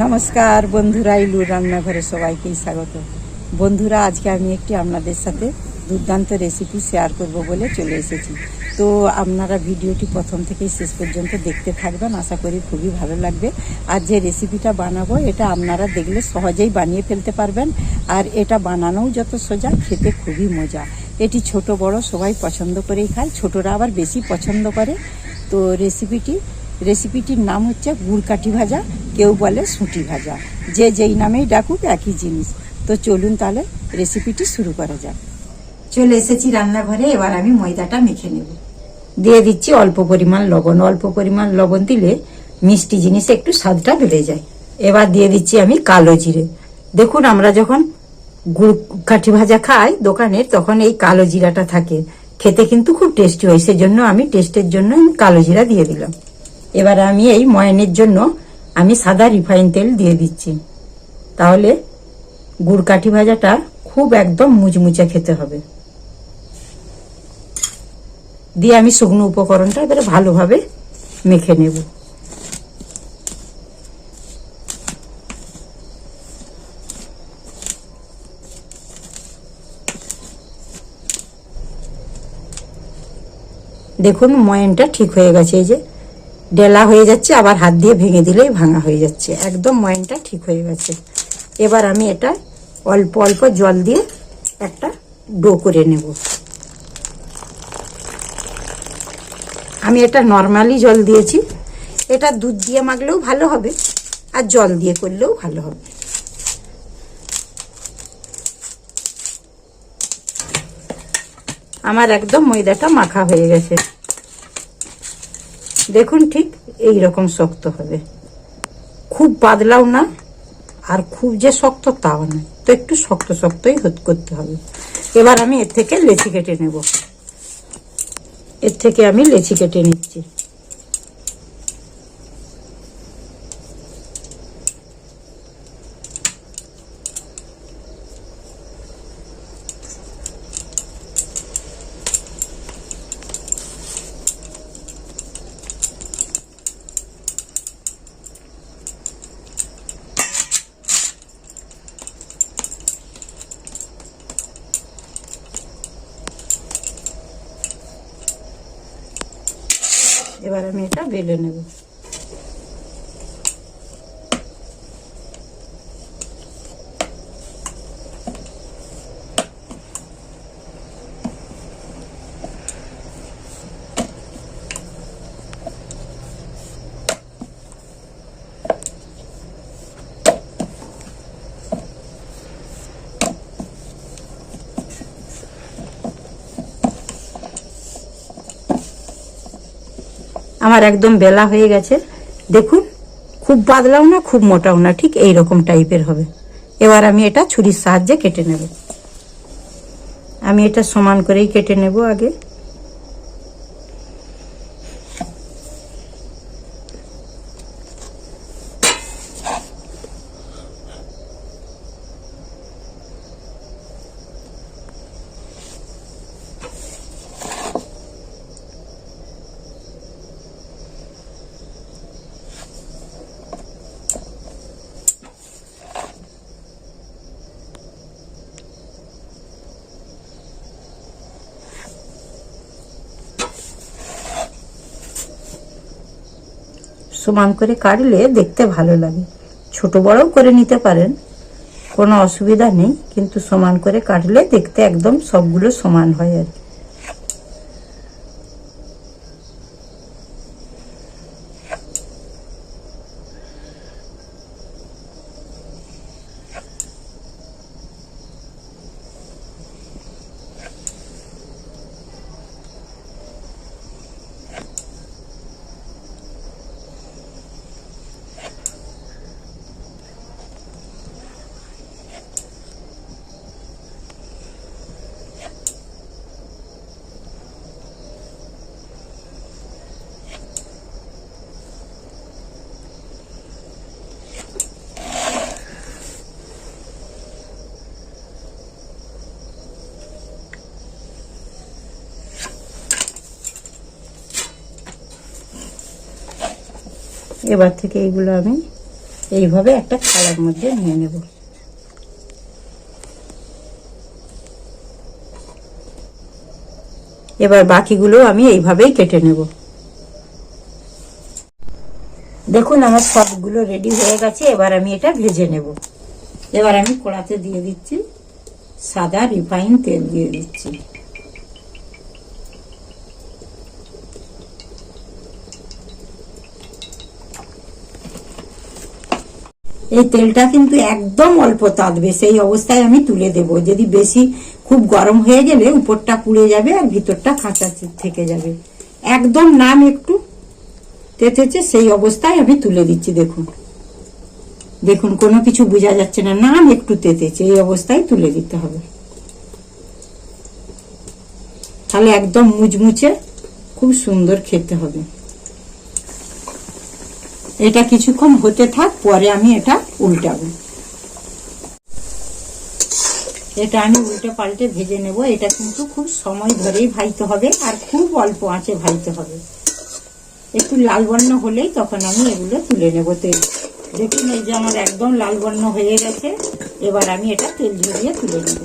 নমস্কার বন্ধুরা ইলুর রান্নাঘরে সবাইকেই স্বাগত। বন্ধুরা, আজকে আমি একটি আপনাদের সাথে দুর্দান্ত রেসিপি শেয়ার করব বলে চলে এসেছি। তো আপনারা ভিডিওটি প্রথম থেকেই শেষ পর্যন্ত দেখতে থাকবেন, আশা করি খুবই ভালো লাগবে। আর যে রেসিপিটা বানাবো, এটা আপনারা দেখলে সহজেই বানিয়ে ফেলতে পারবেন। আর এটা বানানোও যত সোজা, খেতে খুবই মজা। এটি ছোট, বড়, সবাই পছন্দ করেই খায়, ছোটরা আবার বেশি পছন্দ করে। তো রেসিপিটি রেসিপিটির নাম হচ্ছে গুড় কাঠি ভাজা, কেউ বলে সুটি ভাজা। যে যেই নামেই ডাকুক, একই জিনিস। তো চলুন তাহলে রেসিপিটি শুরু করা যাক। চলে এসেছি রান্নাঘরে, এবার আমি ময়দাটা মেখে নেব। দিয়ে দিচ্ছি অল্প পরিমাণ লবণ। অল্প পরিমাণ লবণ দিলে মিষ্টি জিনিসে একটু স্বাদটা বেড়ে যায়। এবার দিয়ে দিচ্ছি আমি কালো জিরে। দেখুন, আমরা যখন গুড় কাঠি ভাজা খাই দোকানের তখন এই কালো জিরাটা থাকে। খেতে কিন্তু খুব টেস্টি হয়, সেজন্য আমি টেস্টের জন্য কালো জিরা দিয়ে দিলাম। এবার আমি এই ময়ানের জন্য আমি সাদা রিফাইন তেল দিয়ে দিচ্ছি। তাহলে গুড় কাঠি ভাজাটা খুব একদম মুচমুচে খেতে হবে। দিয়ে আমি শুকনো উপকরণটা এবারে ভালোভাবে মেখে নেব। দেখুন ময়নটা ঠিক হয়ে গেছে এই যে। ডেলা হয়ে যাচ্ছে, আবার হাত দিয়ে ভেঙে দিলেই ভাঙা হয়ে যাচ্ছে। একদম ময়নটা ঠিক হয়ে গেছে। এবার আমি এটা অল্প অল্প জল দিয়ে একটা ডো করে নেব। আমি এটা নর্মালি জল দিয়েছি। এটা দুধ দিয়ে মাখলেও ভালো হবে, আর জল দিয়ে করলেও ভালো হবে। আমার একদম ময়দাটা মাখা হয়ে গেছে। দেখুন ঠিক এই রকম শক্ত হবে। খুব পাতলাও না, আর খুব যে শক্ত তাও না। তো একটু শক্ত শক্তই করতে হবে। এবার আমি এর থেকে লেচি কেটে নেব। এর থেকে আমি লেচি কেটে নিচ্ছি। এবার আমি এটা বেলে নেব আমার একদম বেলা হয়ে গেছে। দেখুন, খুব পাতলাও না, খুব মোটাও না, ঠিক এই রকম টাইপের হবে। এবার আমি এটা ছুরির সাহায্যে কেটে নেব। আমি এটা সমান করেই কেটে নেব আগে। সমান করে কাটলে দেখতে ভালো লাগে ছোট বড়ও করে নিতে পারেন, কোনো অসুবিধা নেই, কিন্তু সমান করে কাটলে দেখতে একদম সবগুলো সমান হয় আর কি। এবার থেকে এইগুলো আমি এইভাবে একটা থালার মধ্যে নিয়ে নেব। এবার বাকিগুলো আমি এইভাবেই কেটে নেব। দেখুন, আমার সবগুলো রেডি হয়ে গেছে, এবার আমি এটা ভেজে নেব। এবার আমি কড়াতে দিয়ে দিচ্ছি সাদা রিফাইন তেল দিয়ে দিচ্ছি। এই তেলটা কিন্তু একদম অল্প তাঁতবে সেই অবস্থায় আমি তুলে দেব। যদি বেশি খুব গরম হয়ে গেলে উপরটা পুড়ে যাবে আর ভিতরটা কাঁচা থেকে যাবে। একদম নাম একটু তেতেছে, সেই অবস্থায় আমি তুলে দিচ্ছি, দেখুন। দেখুন, কোনো কিছু বোঝা যাচ্ছে না, নাম একটু তেতেছে, এই অবস্থায় তুলে দিতে হবে। তাহলে একদম মুচমুচে খুব সুন্দর খেতে হবে। এটা কিছুক্ষণ হতে থাক, পরে আমি এটা উল্টাবো। এটা আমি উল্টে পাল্টে ভেজে নেব। এটা কিন্তু খুব সময় ধরেই ভাইতে হবে আর খুব অল্প আঁচে ভাইতে হবে। একটু লাল বর্ণ হলেই তখন আমি এগুলো তুলে নেব তেল। দেখুন, এই যে আমার একদম লাল বর্ণ হয়ে গেছে। এবার আমি এটা তেল ঝরিয়ে তুলে নেব।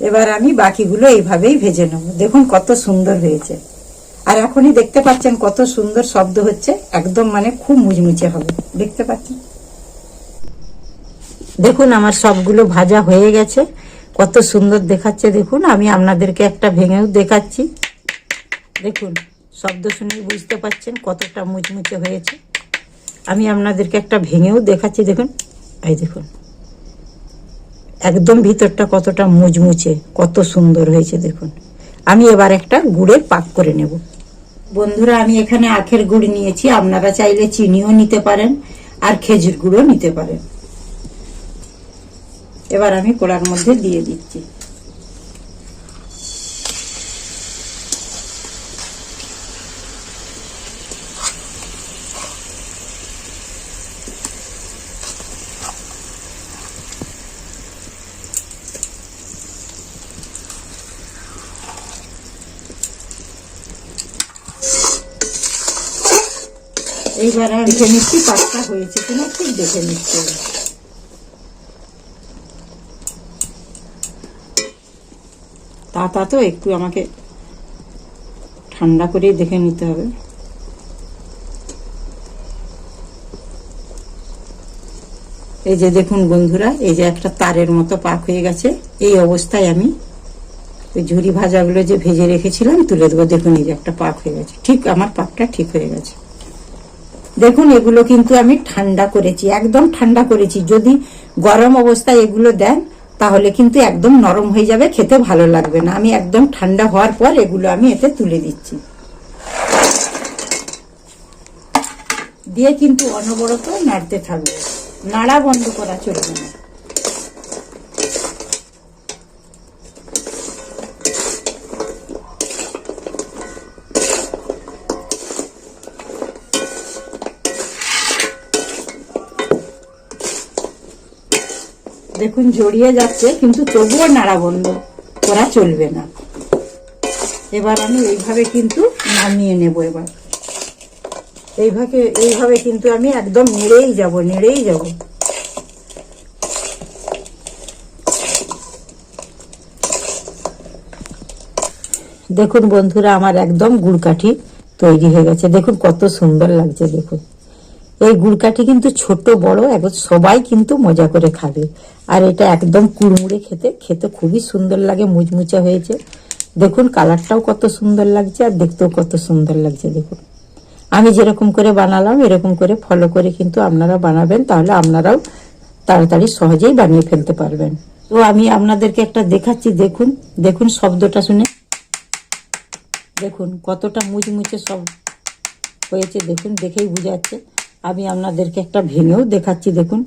এবার আমি বাকিগুলো এইভাবেই ভেজে নেব। দেখুন কত সুন্দর হয়েছে। আর এখনই দেখতে পাচ্ছেন কত সুন্দর শব্দ হচ্ছে। একদম মানে খুব মুচমুচে হবে। দেখতে পাচ্ছেন? দেখুন আমার সবগুলো ভাজা হয়ে গেছে। কত সুন্দর দেখাচ্ছে। দেখুন, আমি আপনাদেরকে একটা ভেঙেও দেখাচ্ছি। দেখুন, শব্দ শুনেই বুঝতে পাচ্ছেন কতটা মুচমুচে হয়েছে। আমি আপনাদেরকে একটা ভেঙেও দেখাচ্ছি। দেখুন, এই দেখুন। একদম ভিতরটা কতটা মুচমুচে, কত সুন্দর হয়েছে দেখুন। আমি এবার একটা গুড়ের পাক করে নেব। বন্ধুরা, আমি এখানে আখের গুড় নিয়েছি। আপনারা চাইলে চিনিও নিতে পারেন আর খেজুর গুঁড়ও নিতে পারেন। এবার আমি কোড়ার মধ্যে দিয়ে দিচ্ছি। এইবার আমি দেখে নিচ্ছি পাকটা হয়েছে কিনা ঠিক দেখে নিচ্ছি। তা তা একটু আমাকে ঠান্ডা করেই দেখে নিতে হবে। এই যে দেখুন বন্ধুরা, এই যে একটা তারের মতো পাক হয়ে গেছে। এই অবস্থায় আমি ওই ঝুরি ভাজাগুলো যে ভেজে রেখেছিলাম, তুলে দেবো। দেখুন, এই যে একটা পাক হয়ে গেছে। ঠিক, আমার পাকটা ঠিক হয়ে গেছে। দেখুন, এগুলো কিন্তু আমি ঠান্ডা করেছি, একদম ঠান্ডা করেছি। যদি গরম অবস্থায় এগুলো দেন, তাহলে কিন্তু একদম নরম হয়ে যাবে, খেতে ভালো লাগবে না। আমি একদম ঠান্ডা হওয়ার পর এগুলো আমি এতে তুলে দিচ্ছি। দিয়ে কিন্তু অনবরত নাড়তে থাকবে। নাড়া বন্ধ করা চলবে না। দেখুন, জড়িয়ে যাচ্ছে, কিন্তু তবুও নাড়া বন্ধ। করা চলবে না। এবার আমি এইভাবে কিন্তু নামিয়ে নেব এবার। এইভাবে এইভাবে কিন্তু আমি একদম নেড়েই যাব নেড়েই যাব। দেখুন বন্ধুরা, আমার একদম গুড়কাঠি তৈরি হয়ে গেছে। দেখুন কত সুন্দর লাগছে, দেখুন। এই গুড়কাঠি কিন্তু ছোট, বড় এখন সবাই কিন্তু মজা করে খাবে। আর এটা একদম কুড়মুড়ে খেতে খেতে খুবই সুন্দর লাগে, মুচমুচে হয়েছে। দেখুন, কালারটাও কত সুন্দর লাগছে আর দেখতেও কত সুন্দর লাগছে, দেখুন। আমি যেরকম করে বানালাম, এরকম করে ফলো করে কিন্তু আপনারা বানাবেন, তাহলে আপনারাও তাড়াতাড়ি সহজেই বানিয়ে ফেলতে পারবেন। তো আমি আপনাদেরকে একটা দেখাচ্ছি, দেখুন দেখুন শব্দটা শুনে। দেখুন, কতটা মুচমুচে সব হয়েছে, দেখুন, দেখেই বুঝাচ্ছে আমি আপনাদেরকে একটা ভেঙেও দেখাচ্ছি, দেখুন।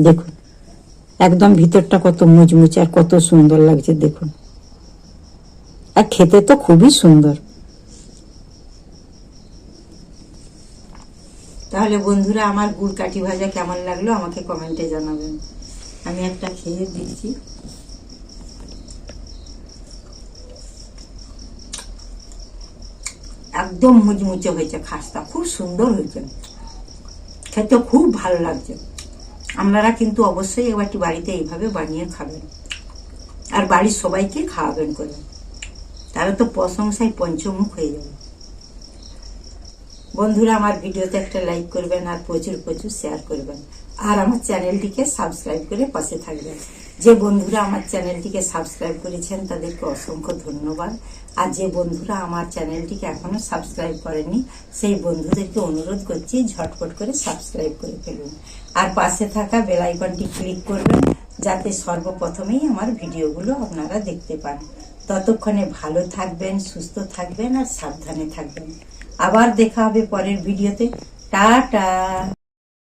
দেখুন, একদম ভিতরটা কত মুচমুচে আর কত সুন্দর লাগছে, দেখুন। আর খেতে তো খুবই সুন্দর। তাহলে বন্ধুরা, আমার গুড় কাঠি ভাজা কেমন লাগল আমাকে কমেন্টে জানাবেন। আমি একটা খেয়ে দিচ্ছি। একদম মুচমুচে হয়েছে খাসটা, খুব সুন্দর হয়েছে। খেতে খুব ভালো লাগছে। আপনারা কিন্তু অবশ্যই একবারটি বাড়িতে এইভাবে বানিয়ে খাবেন। আর বাড়ির সবাইকে খাওয়াবেন করে। তাহলে তো প্রশংসায় পঞ্চমুখ হয়ে যাবে। বন্ধুরা, আমার ভিডিওতে একটা লাইক করবেন আর প্রচুর প্রচুর শেয়ার করবেন। আর আমার চ্যানেলটিকে সাবস্ক্রাইব করে পাশে থাকবেন। যে বন্ধুরা আমার চ্যানেলটিকে সাবস্ক্রাইব করেছেন, তাদেরকে অসংখ্য ধন্যবাদ। আর যে বন্ধুরা আমার চ্যানেলটিকে এখনও সাবস্ক্রাইব করেনি, সেই বন্ধুদেরকে অনুরোধ করছি ঝটপট করে সাবস্ক্রাইব করে ফেলুন। আর পাশে থাকা বেল আইকনটি ক্লিক করবেন, যাতে সর্বপ্রথমেই আমার ভিডিওগুলো আপনারা দেখতে পান। ততক্ষণে ভালো থাকবেন, সুস্থ থাকবেন আর সাবধানে থাকবেন। আবার দেখা হবে পরের ভিডিওতে। টাটা!